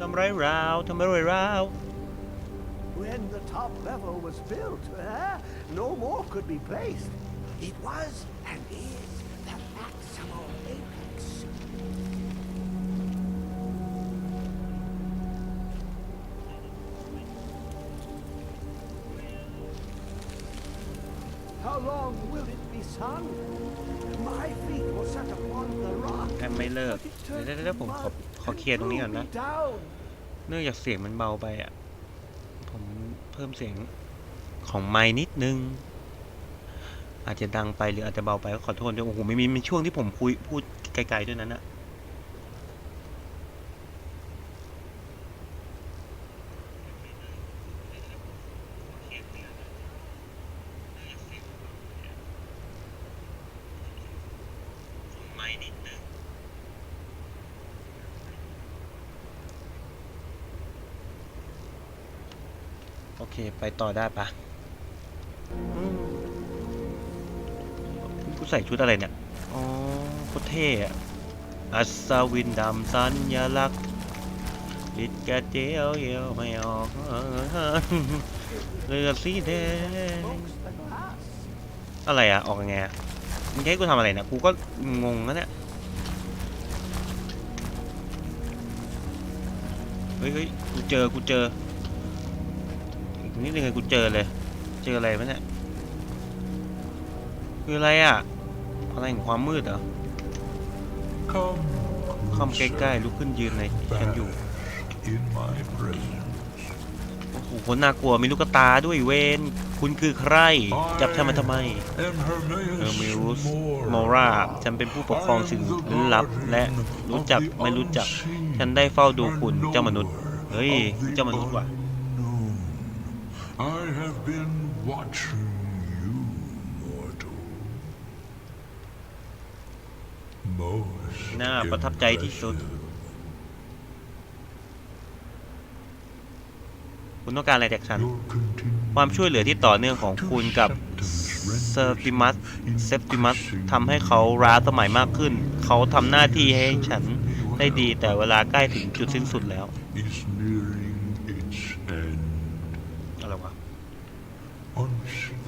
ทำไรราวทำไรราว When the top level was built, eh, no more could be placed. It was and is the maximal apex. How long will it be sung? My feet will set upon the rock. แอมไม่เลิก but it เดี๋ยว turns เดี๋ยว to ผมขอ mud ขอเคลียร์ตรงนี้ก่อนนะ เนื่องจากเสียงมันเบาไปอะ ผมเพิ่มเสียงของไม้นิดนึง อาจจะดังไปหรืออาจจะเบาไปก็ขอโทษด้วยโอ้โหไม่มีมีช่วงที่ผมคุยพูดไกลๆด้วยนั้นอะไม้นิดนึง เค ไปต่อได้ปะอืมกูใส่ชุดอะไรเนี่ย อ๋อโคตรเท่อะอัศวินดำสัญลักษณ์ติดแกเจียวเยียวไม่ออกเรือสีแดง Smokes the glass. อะไรอะออกยังไงอะมึงจะให้กูทำอะไรเนี่ยกูก็งงนะเนี่ยเฮ้ยเฮ้ยกูเจอ กูเจอ อีกนิดนึงกูเจอเลย เจออะไรวะเนี่ย คืออะไรอะอะไรของความมืดเหรอ Come, เข้ามาใกล้ๆลุกขึ้นยืนในฉันอยู่โอ้โหคนน่ากลัวมีลูกตาด้วยเวนคุณคือใคร จับฉันมาทำไมเออมิวส์มอราฉันเป็นผู้ปกครองสิ่งลึกลับ และรู้จักไม่รู้จัก ฉันได้เฝ้าดูคุณเจ้ามนุษย์ เฮ้ย เจ้ามนุษย์ว่ะ I have been watching you, mortal. Most น่าประทับใจที่สุด impressive. คุณต้องการอะไรจากฉัน Your continued ความช่วยเหลือที่ต่อเนื่องของคุณกับเซอร์ติมัสเซปติมัสทำให้เขาร้าสมัยมากขึ้น เขาทำหน้าที่ให้ฉันได้ดีแต่เวลาใกล้ถึงจุดสิ้นสุดแล้ว is nearing its end. อะไรวะ Once that infernal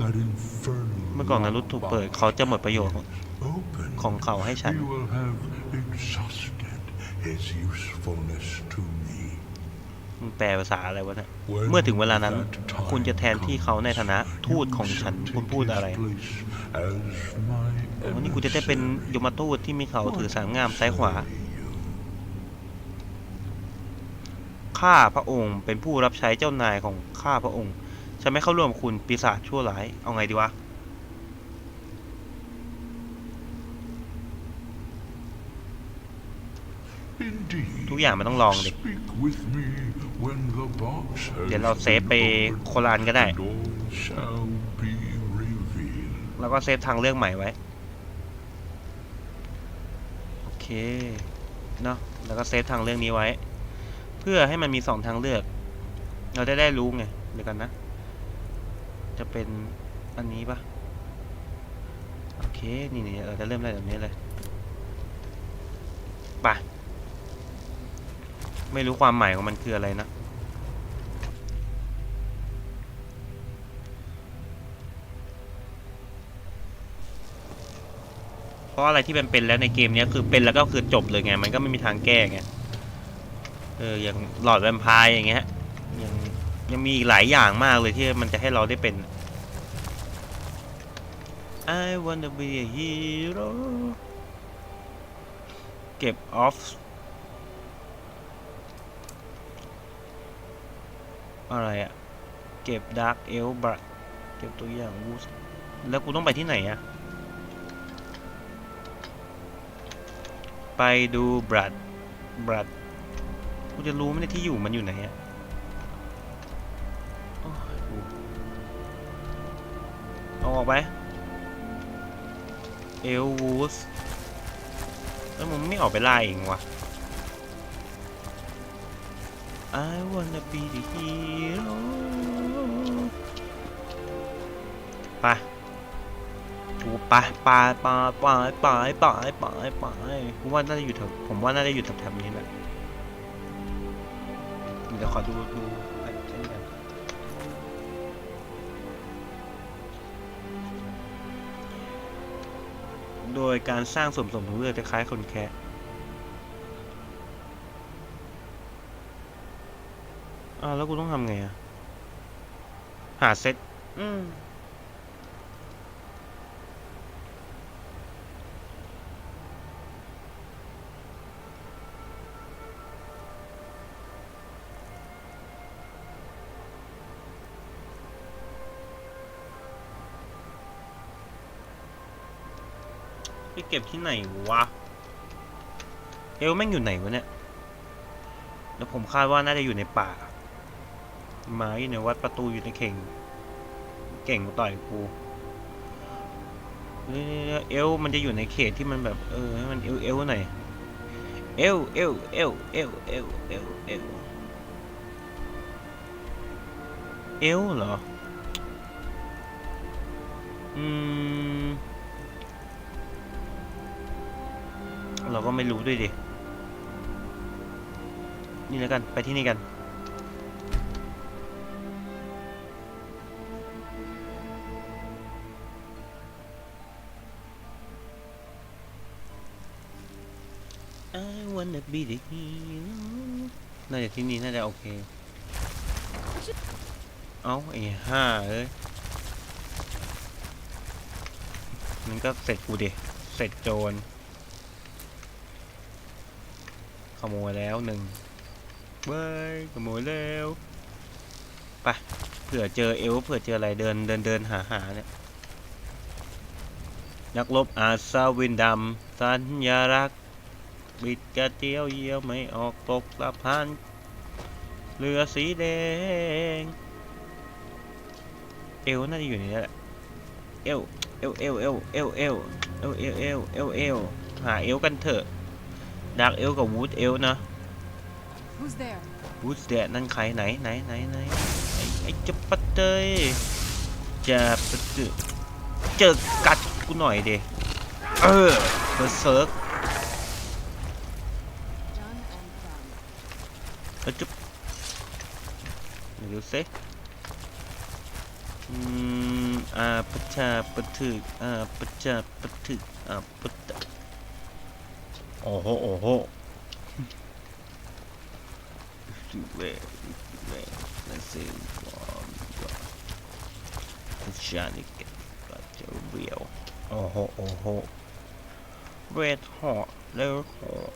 เมื่อก่อนนารุตถูกเปิดเขาจะหมดประโยชน์ open, ของเขาให้ฉัน he will have exhausted his usefulness to me. มึงแปลภาษาอะไรวะเนี่ยเมื่อถึงเวลานั้น คุณจะแทนที่เขาในฐานะทูตของฉัน คุณพูดอะไรวันนี้กูจะได้เป็นยมทูตที่มีเขาถือสามงามซ้ายขวา ข้าพระองค์เป็นผู้รับใช้เจ้านายของข้าพระองค์ ฉันไม่เข้าร่วมกับคุณ ปีศาจชั่วร้าย เอาไงดีวะ ทุกอย่างมันต้องลองดิ เดี๋ยวเราเซฟไปโครานก็ได้ แล้วก็เซฟทางเลือกใหม่ไว้ โอเค เนาะแล้วก็เซฟทางเลือกนี้ไว้ เพื่อให้มันมีสองทางเลือก เราจะได้รู้ไง เดี๋ยวกันนะ จะเป็นอันนี้ปะโอเค นี่นี่เราจะเริ่มได้แบบนี้เลยไปไม่รู้ความหมายของมันคืออะไรนะ เพราะอะไรที่มันเป็นแล้วในเกมนี้คือเป็นแล้วก็คือจบเลยไง มันก็ไม่มีทางแก้ไง เออ อย่างหลอดแวมไพร์อย่างเงี้ย ยังมีอีกหลายอย่างมากเลยที่มันจะให้เราได้เป็น I wanna be a hero เก็บออฟอะไรอะเก็บดาร์กเอลบรัเก็บตัวอย่างวูสแล้วกูต้องไปที่ไหนอะไปดูบรัดบรัดกูจะรู้ไหมเนี่ได้ที่อยู่มันอยู่ไหนอะ อาออกไปเอลวูสแล้วมึงไม่ออกไปไล่เองวะ I wanna be the hero ไปกูไปไปไปไปไปไปไปไปกูว่าน่าจะอยู่แถวผมว่าน่าจะอยู่แถวๆนี้แหละเดี๋ยวขอดูดู ดยการสร้างส่วนผสมของเลือดจะคล้ายคนแคะอ้าวแล้วกูต้องทำไงอะหาเซตอืม เก็บที่ไหนวะ เอลแม่งอยู่ไหนวะเนี่ย แล้วผมคาดว่าน่าจะอยู่ในป่าไม้อยู่ในวัดประตูอยู่ในเข่ง เก่งต่อยกูเนี่ยเอลมันจะอยู่ในเขตที่มันแบบ เออให้มันเอลเอลหน่อยเอลเอลเอลเอลเอลเอลเอลเอลเหรอ อืม เราก็ไม่รู้ด้วยดิ นี่แล้วกัน ไปที่นี่กัน I wanna be the hero น่าจะที่นี่น่าจะโอเค เอ้าไอ้ห้าเอ้ยมันก็เสร็จกูดิ เสร็จโจร ขโมยแล้วหนึ่งเว้ยขโมยแล้วไปเผื่อเจอเอลเผื่อเจออะไรเดินเดินเดินหาหาเนี่ยนักรบอาซาวินดำสัญญารักษ์บิดกระเจียวเยี่ยวไม่ออกตกสะพานเรือสีแดง เอลน่าจะอยู่ในนี้แหละเอลเอลเอลเอลเอลเอลเอลเอลเอลเอลเอลหาเอลกันเถอะ ดาร์กเอลกับวูดเอลนะ Who's there? วูดแดดนั่นใครไหนไหนไหนไหนไอ้ไอ้เจับปัตเตยจะปัตเตยเจอกัดกูหน่อยเดเออเบอร์เซิร์ก Done and done. เออจุ๊บเดี๋ยวดูซิอืมอ่าปะชาปะถึกอ่าปะชาปะถึกอ่าปะตะ โอ้โหโอ้โห Where, where, let's see, um, Johnny get got the real. โอ้โหโอ้โห Red Hot Red Hot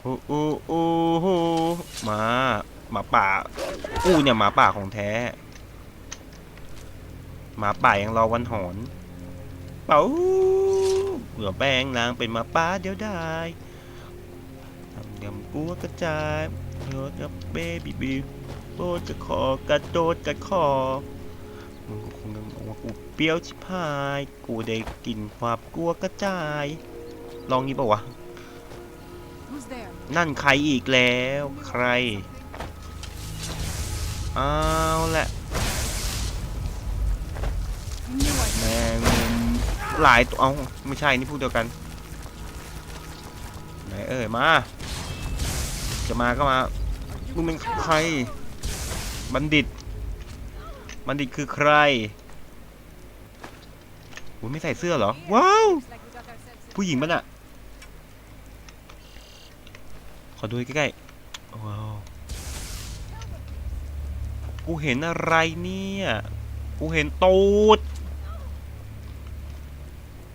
โอ้โอ้โอ้โหหมาหมาป่าอู้เนี่ยหมาป่าของแท้หมาป่ายังรอวันหอนเป่า เบื่อแป้งนางเป็นหมาป่าเดียวได้ทำยำกลัวกระจายโยนกับเบบี้บีโดนจะคอกระโดดกัดคอมึงก็คงนึกว่ากูเปรี้ยวชิบหาย กูได้กลินความกลัวกระจาย ลองนี้ปะวะ Who's there? นั่นใครอีกแล้ว ใคร เอาแหละ You knew I แมงมุม หลายตัวเอาไม่ใช่นี่พูดเดียวกันไหนเอ่ยมา จะมาก็มามึงเป็นใคร บัณฑิต บัณฑิตคือใครอุ้ยไม่ใส่เสื้อเหรอ ว้าว ผู้หญิงมันอะขอดูใกล้ๆ ว้าว กูเห็นอะไรเนี่ย กูเห็นตูด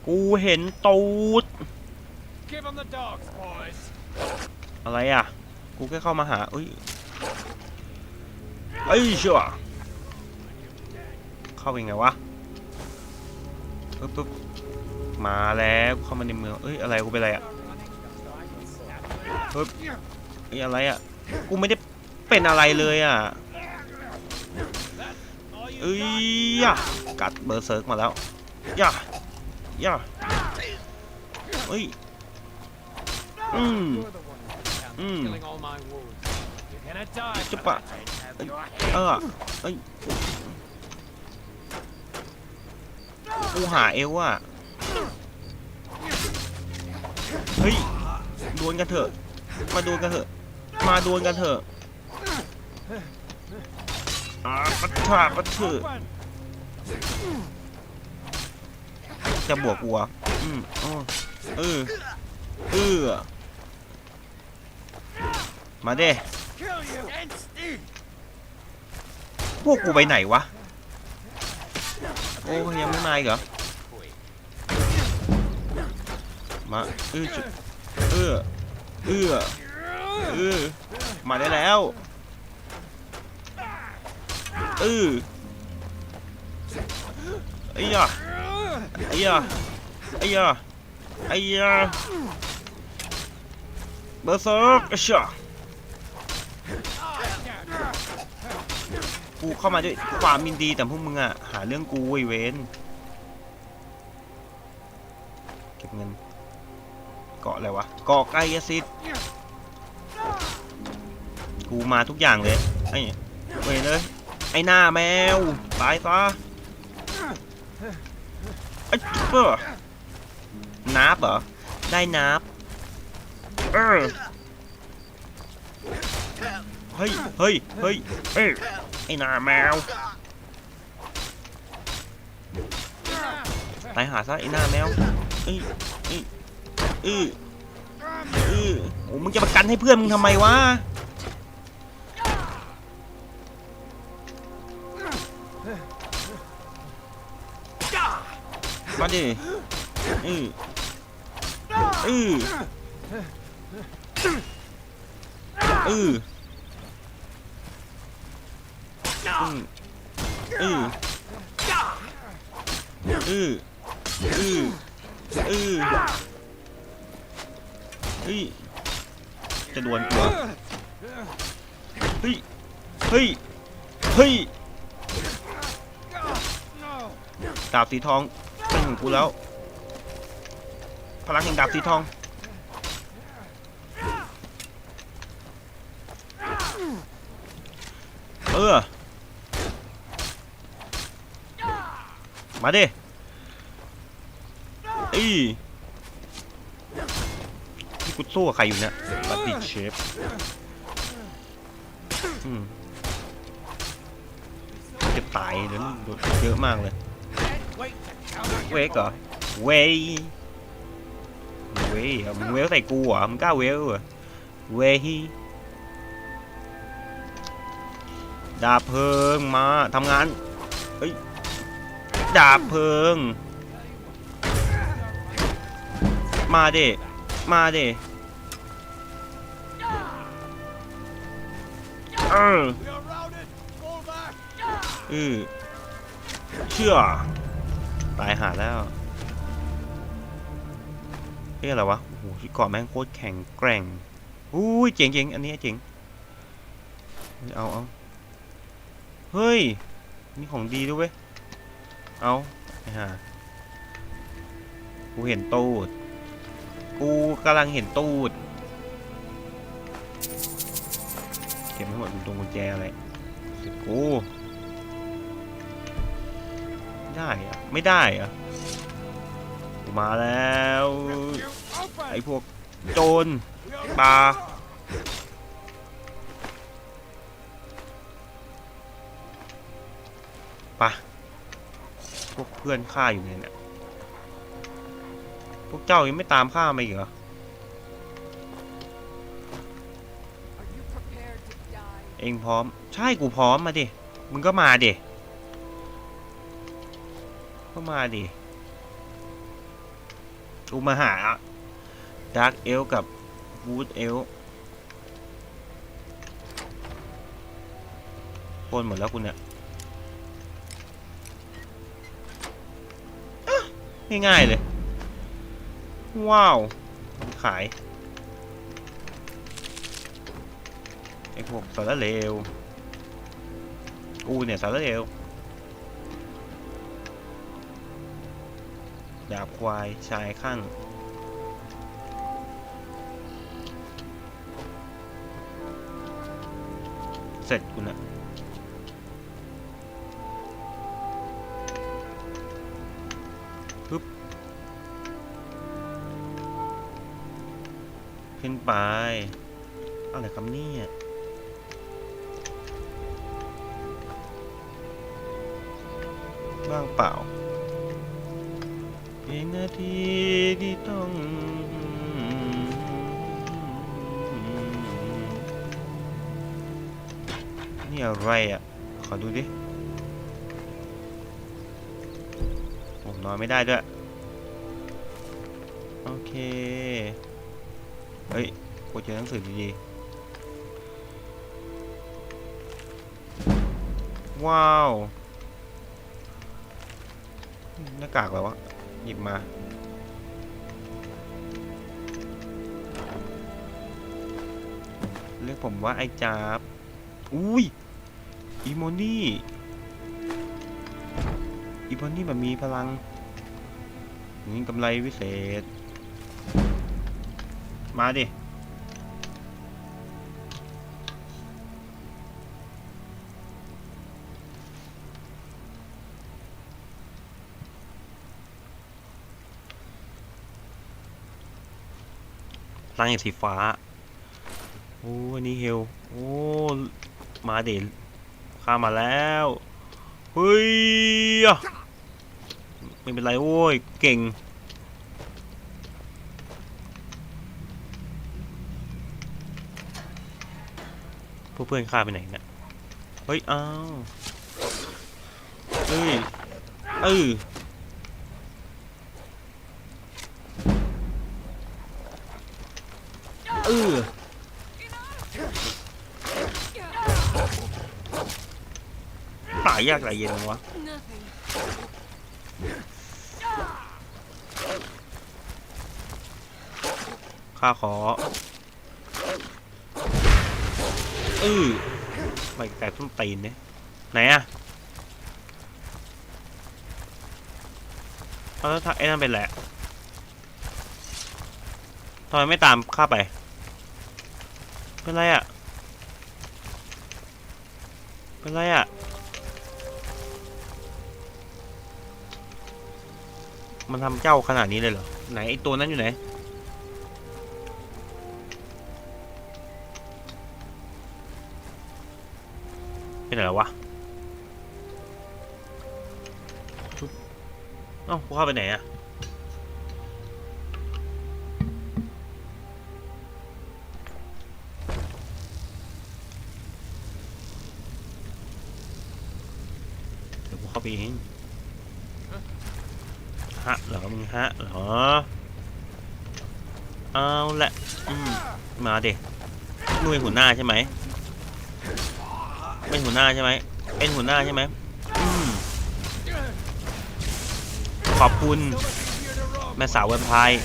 กูเห็นตูด Give them the dogs, boys. อะไรอะ กูแค่เข้ามาหาเอ้ยเอ้ยเชื่อเข้าไปไงวะปึ๊บปึ๊บมาแล้วเข้ามาในเมืองเอ้ยอะไรกูเป็นอะไรอะเฮ้ยเอ้ยอะไรอะกูไม่ได้เป็นอะไรเลยอะเอ้ยย่ะกัดเบอร์เซิร์กมาแล้วย่ะ ย่าเฮ้ย อืม อืมจะปะเออเอ้ยกูหาเอวอะเฮ้ย ดวลกันเถอะ มาดวลกันเถอะ มาดวลกันเถอะอ่าปัทถาปัทเถอะ จะบวกกูอะอืมอ๋อเออเออมาเด้พวกกูไปไหนวะ โอ้ยังไม่มาอีกเหรอ มาเออจุดเออเออเออมาได้แล้วเออไอ้ยะ ไอ้ยะไอ้ยะไอ้ยะเบอร์เซิร์กอะช่ะกูเข้ามาด้วยความยินดีแต่พวกมึงอะหาเรื่องกูไอ้เวนเก็บเงินเกาะอะไรวะเกาะไกลอะซิดกูมาทุกอย่างเลยไอ้เว้ยเลยไอ้หน้าแมวตายซะ ไอ้เปอนับเหรอ ได้นับเออเฮ้ย เฮ้ย เฮ้ย เอ้ยไอ้หน้าแมว ตายหาซะไอ้หน้าแมวเอ้ยเอ้ยเอ้ยเอ้ยโอ้มึงจะประกันให้เพื่อนมึงทำไมวะ มาดิอืออืออืออืออืออืออืออฮ้ยจะดวลตัวเฮ้ย เฮ้ย เฮ้ยดาบสีทอง เป็นของกูแล้ว พลังแห่งดาบสีทอง เออ มาดิอีที่กูสู้กับใครอยู่เนี่ยบัตติเชฟอืมจะตายเดี๋ยวโดนเยอะมากเลย เวกเหรอ เวยเวยมึงเวลใส่กูเหรอ มึงกล้าเวลเหรอ เวฮีดาบเพลิงมาทำงาน เฮ้ย ดาบเพลิง มาเดมาเดเอออือเชื่อ ตายหาแล้วเฮ้ยอะไรวะ โอ้โหที่เกาะแม่งโคตรแข็งแกร่งอุ้ยเจ๋งเจ๋งอันนี้เจ๋งเอาเอาเฮ้ย มีของดีด้วยเว้ย เอาไอ้ห่ากูเห็นตูด กูกำลังเห็นตูด เก็บไม่หมดตรงกุญแจอะไรเสร็จกู ได้อะไม่ได้อะมาแล้ว ไอ้พวกโจรปลาปะพวกเพื่อนข้าอยู่เนี่ยเนี่ยพวกเจ้ายังไม่ตามข้ามาอีกเหรอเองพร้อม ใช่กูพร้อมมาดิ มึงก็มาดิ ก็มาดิกูมาหาดาร์กเอลกับวูดเอลปนหมดแล้วคุณเนี่ยง่ายๆเลย ว้าวขายไอ้พวกสารเลวกูเนี่ยสารเลว ดาบควาย ชายข้างเสร็จกูนะปึ๊บ ขึ้นไป อะไรครับเนี่ยว่างเปล่า พียงนาทีที่ต้องนี่อะไรอะ ขอดูดิผมนอนไม่ได้ด้วย โอเค เฮ้ยกูเจอหนังสือดีๆว้าว หน้ากากแล้ววะ หยิบมา เรียกผมว่าไอ้จาบอุ้ยอีโมนี่อีโมนี่แบบมีพลังนี่กำไรวิเศษ มาดิ ร่างอย่สีฟ้า โอ้อันนี้เฮล โอ้ มาเด่นข้ามาแล้ว เฮ้ย ไม่เป็นไรโว้ย เก่ง พวกเพื่อนข้าไปไหนเนี่ย เฮ้ย อ้าวเอ้ย เออ เออตายยากตายเย็นวะข้าขอเออไม่แต่ต้นตีนเนี่ยไหนอะเอาแล้วถ้าไอ้นั่นเป็นแหละทำไมไม่ตามข้าไป เป็นไรอะเป็นไรอะมันทำเจ้าขนาดนี้เลยเหรอ ไหนไอตัวนั้นอยู่ไหน เป็นอะไรวะชุบเอ้ากูเข้าไปไหนอะ ไปเองฮะเหรอมึงฮะเหรอเอาละอืมมาเด็กนุ่ยหัวหน้าใช่ไหมเป็นหัวหน้าใช่ไหมเป็นหัวหน้าใช่ไหมขอบคุณ แม่สาวแวมไพร์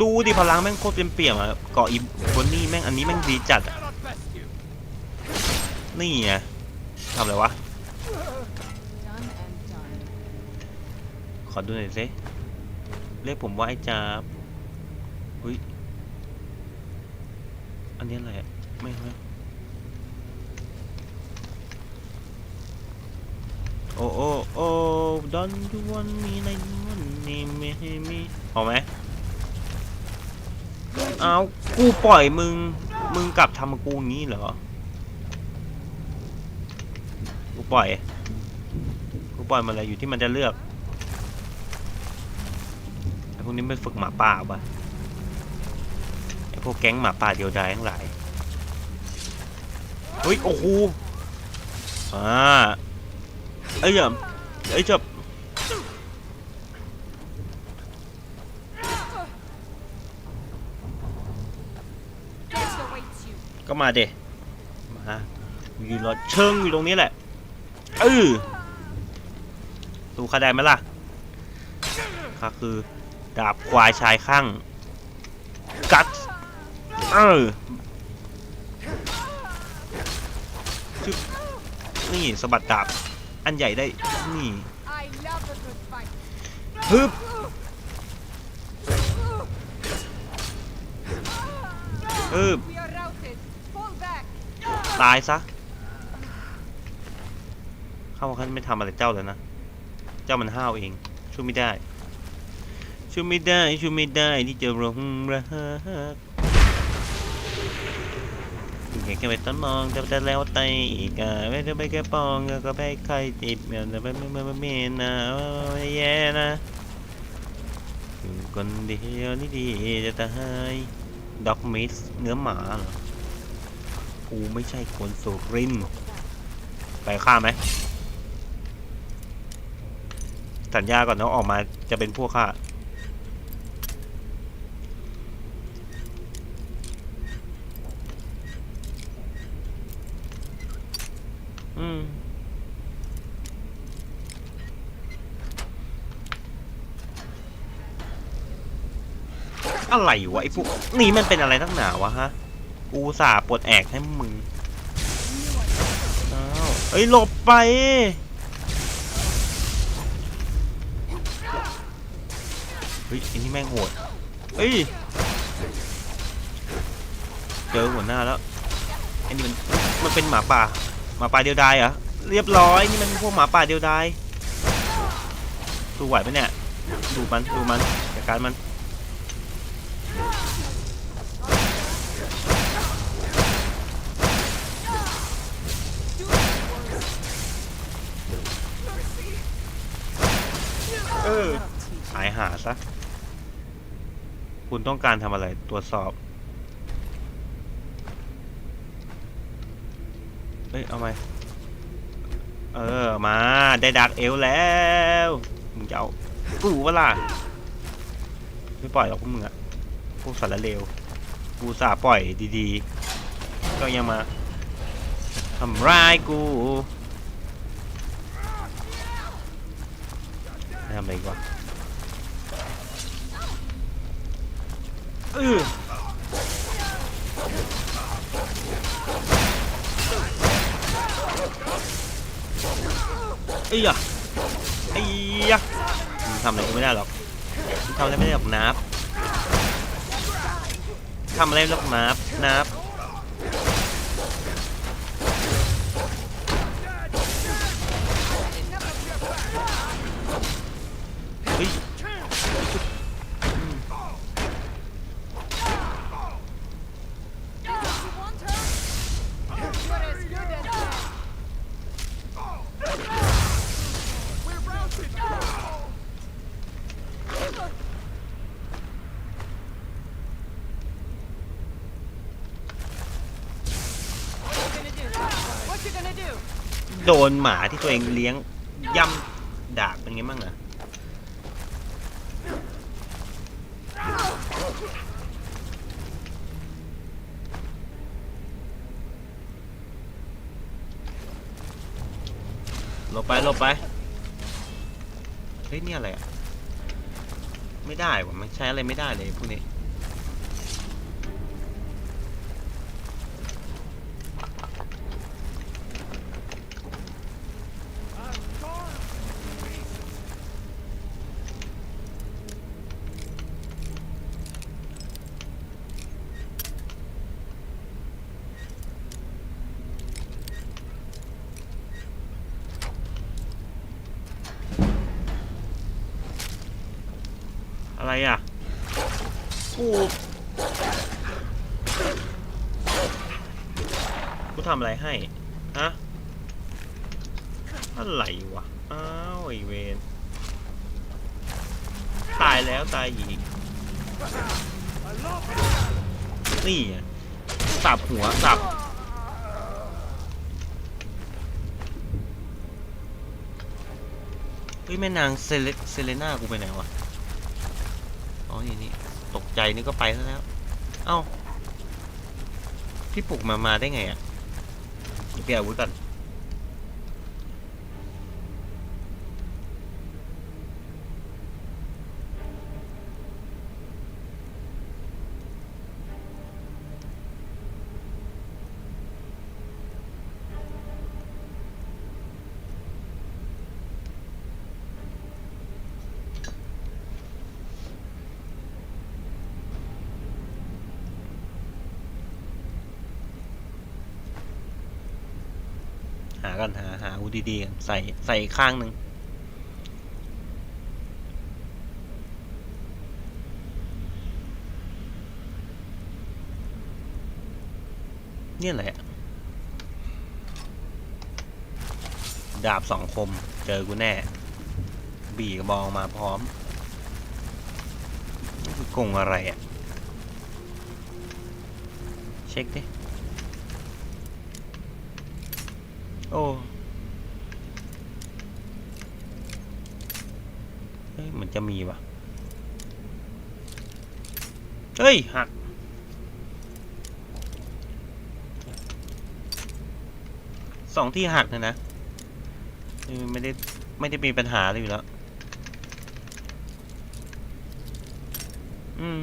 ดูดิพลังแม่งโคตรเต็มเปี่ยมอะเกาะอีบนนี่แม่งอันนี้แม่งดีจัด นี่ไงำอะไรวะ ขอดูหน่อยสิเรียกผมว่าไอ้จาบอุ้ย อันนี้อะไรอะ ไม่ไม่โอ้โอ้โอ้ don't you want me like you want me me me เอาไหมเอากูปล่อยมึง มึงกลับทำกูงี้เหรอ กู ปล่อย กูปล่อยมันเลยอยู่ที่มันจะเลือกไอ้พวกนี้ไม่ฝึกหมาป่าปะไอ้พวกแก๊งหมาป่าเดียวดายทั้งหลายเฮ้ยโอ้โหอ่าไอ้เหี้ยไอ้เจับ Death awaits you. ก็มาเดมายืนรอเชิงอยู่ตรงนี้แหละ เออดูข้าได้ไหมล่ะข้าคือดาบควายชายข้างกัดเออชึบนี่สะบัดดาบอันใหญ่ได้นี่ฮึบฮึบตายซะ ข้ามาเขาไม่ทำอะไรเจ้าแล้วนะ เจ้ามันห้าวเอง ช่วยไม่ได้ ช่วยไม่ได้ ช่วยไม่ได้ที่จะร้องรักแค่แค่ไปต้นมองจะจะแล้วไตอีกอะไม่จะไปแค่ปองก็ไปใครติดเมียนไม่ไม่ไม่ไม่ไม่นะไม่แย่นะอยู่คนเดียวนี่ดีจะตายด็อกมิสเนื้อหมาเหรอกูไม่ใช่คนสุรินไปฆ่าไหม สัญญาก่อนนะออกมาจะเป็นพวกข้าอืมอะไรวะไอ้พวกนี่มันเป็นอะไรตั้งหนาวะฮะกูสาปลดแอกให้มึงอ้าวเอ้ยหลบไป เฮ้ยอันนี้แม่งโหดเฮ้ยเจอหัวหน้าแล้วอันนี้มันมันเป็นหมาป่าหมาป่าเดียวดายเหรอเรียบร้อยนี่มันพวกหมาป่าเดียวดายดูไหวไหมเนี่ยดูมันดูมันจัดการมัน คุณต้องการทำอะไรตรวจสอบเฮ้ยเอาไหมเออมาได้ดักเอลแล้วมึงจะเอากูวะล่ะไม่ปล่อยหรอกพวกมึงอะพวกสารเลวกูสาปล่อยดีๆ ก็ยังมาทำร้ายกูทำอะไรกวะ เออไอ้ยะไอ้ยะทำอะไรกูไม่ได้หรอกทำอะไรไม่ได้หรอกนับทำอะไรหรอกนับนับ โดนหมาที่ตัวเองเลี้ยงย่ำดากเป็นไงบ้างอะหลบไปหลบไป เฮ้ย นี่อะไรอะไม่ได้วะไม่ใช้อะไรไม่ได้เลยพวกนี้ อะไรอะ กู กูทำอะไรให้ ฮะ อะไรวะ อ้าวไอเวนตายแล้วตายอีก นี่สับหัวสับเฮ้ยแม่นางเซเลเซเลน่ากูไปไหนวะ อ๋อนี่นี่ตกใจนี่ก็ไปซะแล้ว เอ้า พี่ปลุกมา มาได้ไงอะ่ะเบียวเปลี่ยนอาวุธก่อน หากันหาหาอาวุธดีๆกันใส่ใส่ข้างหนึ่งเนี่ยแหละ ดาบสองคม เจอกูแน่ บีกระบองมาพร้อมนี่คือกงอะไรอะ เช็คดิ โอ้เฮ้ยเหมือนจะมีว่ะ เฮ้ย หัก สองที่หักนะนะ ไม่ได้ ไม่ได้มีปัญหาอะไรอยู่แล้ว อืม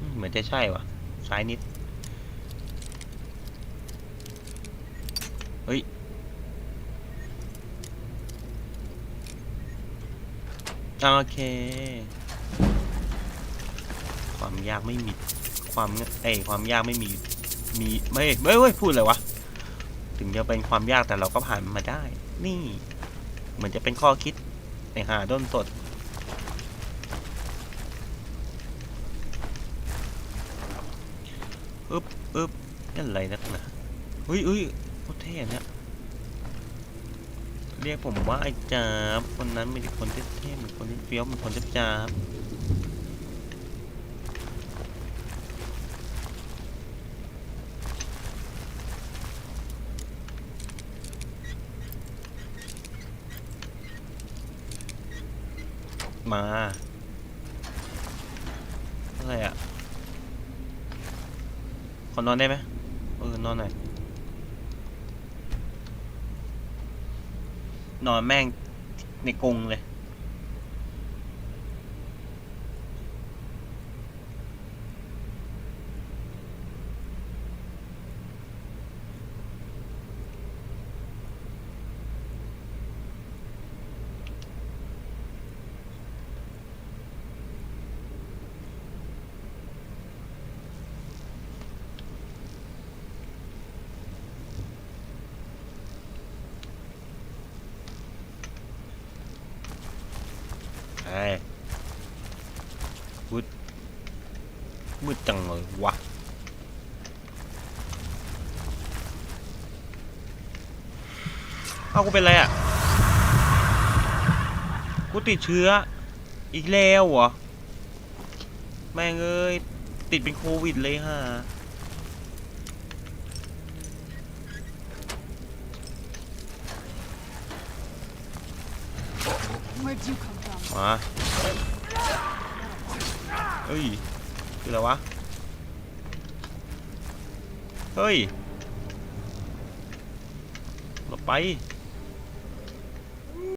อืมเหมือน จะใช่ว่ะซ้ายนิด เฮ้ย โอเค ความยากไม่มี ความเอ้ความยากไม่มี มีไม่ไม่เว้ยพูดเลยวะ ถึงจะเป็นความยากแต่เราก็ผ่านมันมาได้ นี่ เหมือนจะเป็นข้อคิดในหาด้นสด อึ๊บอึ๊บนั่นอะไรนักหนาเฮ้ยเฮ้ยโคตรเท่เนี่ยเรียกผมว่าไอ้จาบคนนั้นไม่ใช่คนเท่ๆเหมือนคนที่เฟี้ยวเหมือนคนจาบมา อะไรอะ ขอนอนได้ไหมเออนอนหน่อย นอนแม่งในกรงเลย มืดมืดจังเลยวะเอากูเป็นไรอะ กูติดเชื้อ อีกแล้วเหรอ แม่งเอ้ย ติดเป็นโควิดเลยฮะ มาเฮ้ยคืออะไรวะ เฮ้ยหลบไป